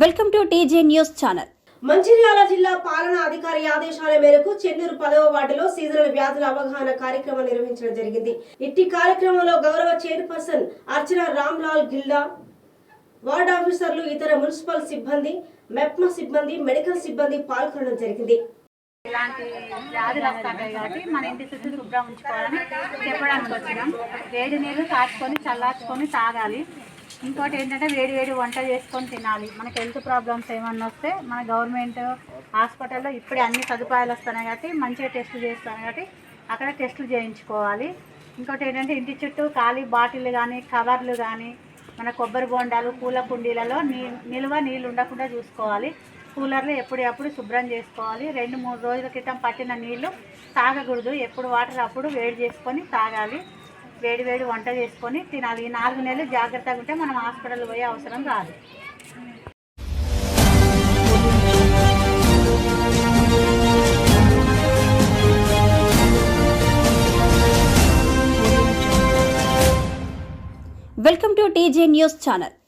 Welcome to TJ news channel. Mancherial జిల్లా పాలనా అధికారి ఆదేశాల మేరకు చెన్నూరు పదవ వార్డులో సీజనల్ వ్యాధుల అవగాహన కార్యక్రమం నిర్వహించడం జరిగింది. ఇట్టి కార్యక్రమంలో గౌరవ చైర్పర్సన్ అర్చన రామ్లాల్ గిల్డా వార్డ్ ఆఫీసర్లు ఇతర మున్సిపల్ సిబ్బంది మెప్మా సిబ్బంది మెడికల్ సిబ్బంది పాల్గొనడం జరిగింది. ఇలాంటి వ్యాధులు వస్తుంటాయి కాబట్టి మన ఇంటి చుట్టూ శుభ్రం ఉంచుకోవాలని చెప్పడానికి వచ్చినాం. వేడి నీళ్ళు కాచుకొని చల్లార్చుకొని తాగాలి. ఇంకోటి ఏంటంటే వేడి వేడి వంట చేసుకొని తినాలి. మనకి హెల్త్ ప్రాబ్లమ్స్ ఏమన్నా వస్తే మన గవర్నమెంట్ హాస్పిటల్లో ఇప్పుడే అన్ని సదుపాయాలు వస్తున్నాయి కాబట్టి మంచిగా టెస్టులు చేస్తాను కాబట్టి అక్కడ టెస్టులు చేయించుకోవాలి. ఇంకోటి ఏంటంటే ఇంటి చుట్టూ ఖాళీ బాటిల్ కానీ కవర్లు కానీ మన కొబ్బరి బొండాలు పూల కుండీలలో నీ నిల్వ నీళ్ళు ఉండకుండా చూసుకోవాలి. కూలర్లు ఎప్పుడప్పుడు శుభ్రం చేసుకోవాలి. రెండు మూడు రోజుల క్రితం పట్టిన నీళ్ళు తాగకూడదు. ఎప్పుడు వాటర్ అప్పుడు వేడి చేసుకొని తాగాలి. వేడి వేడి వంట చేసుకొని తినాలి. ఈ నాలుగు నెలలు జాగ్రత్తగా ఉంటే మనం హాస్పిటల్ పోయే అవసరం రాదు. Welcome to TJ news channel.